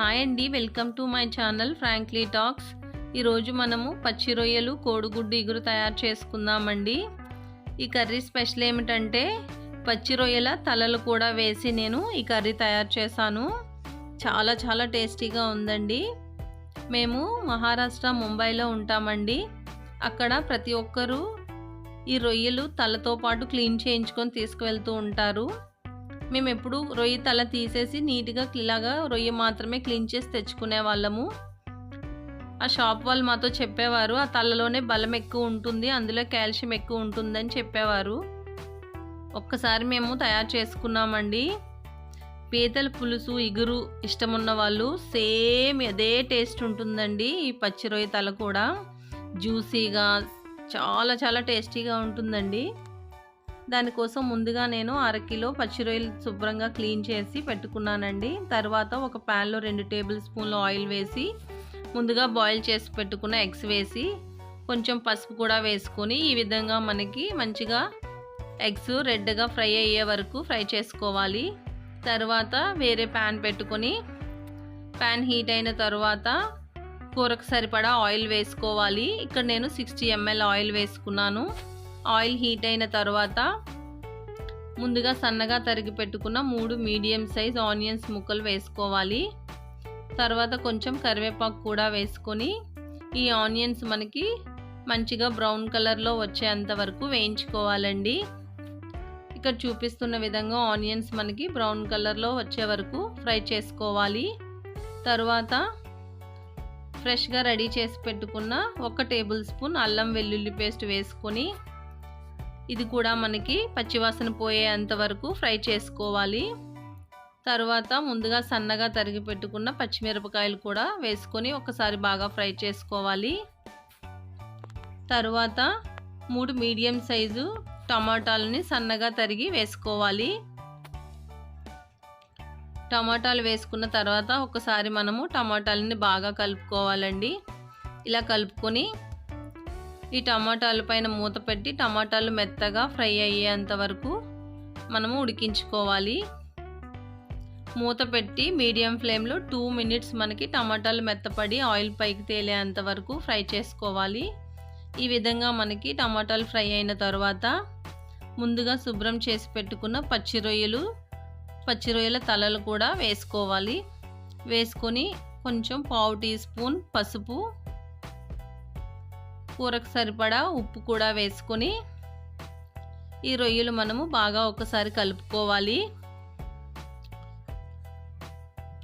Hi అండి welcome to my channel frankly talks ఈరోజు మనము పచ్చి రొయ్యలు కోడిగుడ్డు ఇగురు తయారు చేసుకుందామండి. ఈ కర్రీ స్పెషల్ ఏమిటంటే పచ్చి రొయ్యల తలలు కూడా వేసి నేను ఈ కర్రీ తయారు చేశాను. చాలా చాలా టేస్టీగా ఉందండి. మేము మహారాష్ట్ర ముంబైలో ఉంటామండి. అక్కడ ప్రతి ఒక్కరూ ఈ రొయ్యలు తలతో పాటు క్లీన్ చేయించుకొని తీసుకువెళ్తూ ఉంటారు. మేము ఎప్పుడు రొయ్య తల తీసేసి నీట్గా ఇలాగా రొయ్య మాత్రమే క్లీన్ చేసి తెచ్చుకునే వాళ్ళము. ఆ షాప్ వాళ్ళు మాతో చెప్పేవారు ఆ తలలోనే బలం ఎక్కువ ఉంటుంది అందులో కాల్షియం ఎక్కువ ఉంటుందని చెప్పేవారు. ఒక్కసారి మేము తయారు చేసుకున్నామండి. పీతల పులుసు ఇగురు ఇష్టమున్న వాళ్ళు సేమ్ అదే టేస్ట్ ఉంటుందండి ఈ పచ్చి రొయ్య తల కూడా. జ్యూసీగా చాలా చాలా టేస్టీగా ఉంటుందండి. దానికోసం ముందుగా నేను అరకిలో పచ్చి రొయ్యలు శుభ్రంగా క్లీన్ చేసి పెట్టుకున్నానండి. తర్వాత ఒక ప్యాన్లో రెండు టేబుల్ స్పూన్ల ఆయిల్ వేసి ముందుగా బాయిల్ చేసి పెట్టుకున్న ఎగ్స్ వేసి కొంచెం పసుపు కూడా వేసుకొని ఈ విధంగా మనకి మంచిగా ఎగ్స్ రెడ్గా ఫ్రై అయ్యే వరకు ఫ్రై చేసుకోవాలి. తర్వాత వేరే ప్యాన్ పెట్టుకొని ప్యాన్ హీట్ అయిన తర్వాత కూరకు సరిపడా ఆయిల్ వేసుకోవాలి. ఇక్కడ నేను సిక్స్టీ ఎంఎల్ ఆయిల్ వేసుకున్నాను. ఆయిల్ హీట్ అయిన తర్వాత ముందుగా సన్నగా తరిగి పెట్టుకున్న మూడు మీడియం సైజ్ ఆనియన్స్ ముక్కలు వేసుకోవాలి. తర్వాత కొంచెం కరివేపాకు కూడా వేసుకొని ఈ ఆనియన్స్ మనకి మంచిగా బ్రౌన్ కలర్లో వచ్చేంత వరకు వేయించుకోవాలండి. ఇక్కడ చూపిస్తున్న విధంగా ఆనియన్స్ మనకి బ్రౌన్ కలర్లో వచ్చే వరకు ఫ్రై చేసుకోవాలి. తర్వాత ఫ్రెష్గా రెడీ చేసి పెట్టుకున్న ఒక టేబుల్ స్పూన్ అల్లం వెల్లుల్లి పేస్ట్ వేసుకొని ఇది కూడా మనకి పచ్చివాసన పోయేంత వరకు ఫ్రై చేసుకోవాలి. తర్వాత ముందుగా సన్నగా తరిగి పెట్టుకున్న పచ్చిమిరపకాయలు కూడా వేసుకొని ఒకసారి బాగా ఫ్రై చేసుకోవాలి. తర్వాత మూడు మీడియం సైజు టమాటాలని సన్నగా తరిగి వేసుకోవాలి. టమాటాలు వేసుకున్న తర్వాత ఒకసారి మనము టమాటాలని బాగా కలుపుకోవాలండి. ఇలా కలుపుకొని ఈ టమాటాలు పైన మూత పెట్టి టమాటాలు మెత్తగా ఫ్రై అయ్యేంత వరకు మనము ఉడికించుకోవాలి. మూత పెట్టి మీడియం ఫ్లేమ్లో టూ మినిట్స్ మనకి టమాటాలు మెత్తపడి ఆయిల్ పైకి తేలేంత వరకు ఫ్రై చేసుకోవాలి. ఈ విధంగా మనకి టమాటాలు ఫ్రై అయిన తర్వాత ముందుగా శుభ్రం చేసి పెట్టుకున్న పచ్చి రొయ్యలు పచ్చి రొయ్యల తలలు కూడా వేసుకోవాలి. వేసుకొని కొంచెం పావు టీ స్పూన్ పసుపు కూరకు సరిపడా ఉప్పు కూడా వేసుకొని ఈ రొయ్యలు మనము బాగా ఒకసారి కలుపుకోవాలి.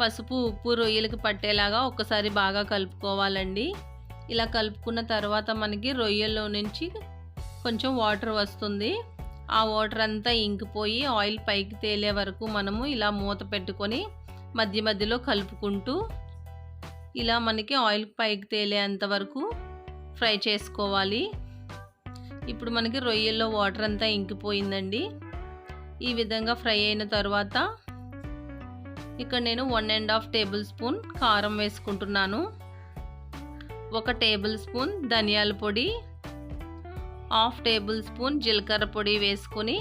పసుపు ఉప్పు రొయ్యలకు పట్టేలాగా ఒకసారి బాగా కలుపుకోవాలండి. ఇలా కలుపుకున్న తర్వాత మనకి రొయ్యల్లో నుంచి కొంచెం వాటర్ వస్తుంది. ఆ వాటర్ అంతా ఇంకిపోయి ఆయిల్ పైకి తేలే వరకు మనము ఇలా మూత పెట్టుకొని మధ్య మధ్యలో కలుపుకుంటూ ఇలా మనకి ఆయిల్ పైకి తేలేంత వరకు ఫ్రై చేసుకోవాలి. ఇప్పుడు మనకి రొయ్యల్లో వాటర్ అంతా ఇంకిపోయిందండి. ఈ విధంగా ఫ్రై అయిన తర్వాత ఇక్కడ నేను one and half tablespoon కారం వేసుకుంటున్నాను. ఒక టేబుల్ స్పూన్ ధనియాల పొడి హాఫ్ టేబుల్ స్పూన్ జీలకర్ర పొడి వేసుకొని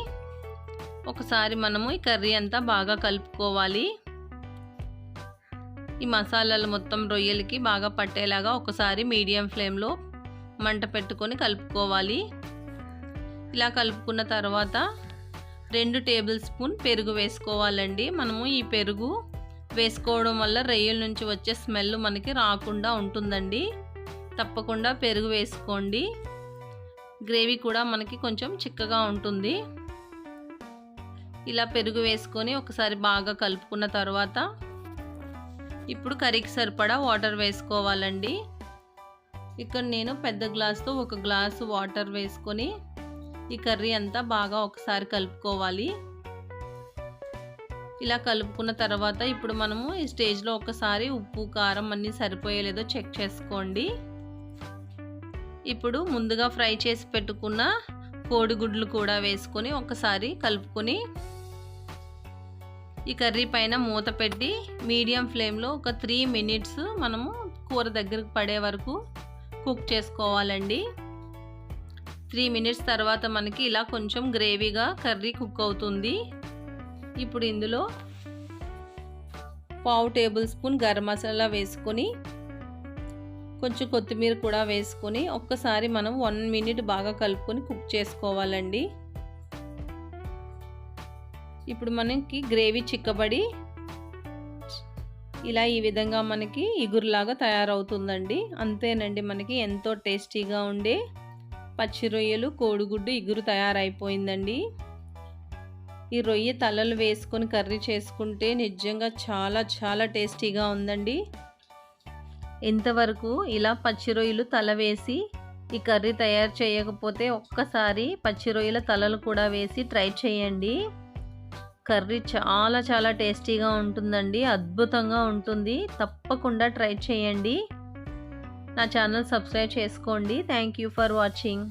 ఒకసారి మనము ఈ కర్రీ అంతా బాగా కలుపుకోవాలి. ఈ మసాలాలు మొత్తం రొయ్యలకి బాగా పట్టేలాగా ఒకసారి మీడియం ఫ్లేమ్లో మంట పెట్టుకొని కలుపుకోవాలి. ఇలా కలుపుకున్న తర్వాత రెండు టేబుల్ స్పూన్ పెరుగు వేసుకోవాలండి. మనము ఈ పెరుగు వేసుకోవడం వల్ల రొయ్యల నుంచి వచ్చే స్మెల్ మనకి రాకుండా ఉంటుందండి. తప్పకుండా పెరుగు వేసుకోండి. గ్రేవీ కూడా మనకి కొంచెం చిక్కగా ఉంటుంది. ఇలా పెరుగు వేసుకొని ఒకసారి బాగా కలుపుకున్న తర్వాత ఇప్పుడు కర్రీకి సరిపడా వాటర్ వేసుకోవాలండి. ఇక్కడ నేను పెద్ద గ్లాస్తో ఒక గ్లాసు వాటర్ వేసుకొని ఈ కర్రీ అంతా బాగా ఒకసారి కలుపుకోవాలి. ఇలా కలుపుకున్న తర్వాత ఇప్పుడు మనము ఈ స్టేజ్లో ఒకసారి ఉప్పు కారం అన్నీ సరిపోయేలేదో చెక్ చేసుకోండి. ఇప్పుడు ముందుగా ఫ్రై చేసి పెట్టుకున్న కోడిగుడ్లు కూడా వేసుకొని ఒకసారి కలుపుకొని ఈ కర్రీ పైన మూత పెట్టి మీడియం ఫ్లేమ్లో ఒక త్రీ మినిట్స్ మనము కూర దగ్గరకు పడే వరకు కుక్ చేసుకోవాలండి. త్రీ మినిట్స్ తర్వాత మనకి ఇలా కొంచెం గ్రేవీగా కర్రీ కుక్ అవుతుంది. ఇప్పుడు ఇందులో పావు టేబుల్ స్పూన్ గరం మసాలా వేసుకొని కొంచెం కొత్తిమీర కూడా వేసుకొని ఒక్కసారి మనం వన్ మినిట్ బాగా కలుపుకొని కుక్ చేసుకోవాలండి. ఇప్పుడు మనకి గ్రేవీ చిక్కబడి ఇలా ఈ విధంగా మనకి ఇగురులాగా తయారవుతుందండి. అంతేనండి మనకి ఎంతో టేస్టీగా ఉండే పచ్చి రొయ్యలు కోడిగుడ్డు ఇగురు తయారైపోయిందండి. ఈ రొయ్య తలలు వేసుకొని కర్రీ చేసుకుంటే నిజంగా చాలా చాలా టేస్టీగా ఉందండి. ఇంతవరకు ఇలా పచ్చి రొయ్యలు తల వేసి ఈ కర్రీ తయారు చేయకపోతే ఒక్కసారి పచ్చి రొయ్యల తలలు కూడా వేసి ట్రై చేయండి. కర్రీ చాలా చాలా టేస్టీగా ఉంటుందండి అద్భుతంగా ఉంటుంది. తప్పకుండా ట్రై చేయండి. నా ఛానల్ సబ్స్క్రైబ్ చేసుకోండి. Thank you for watching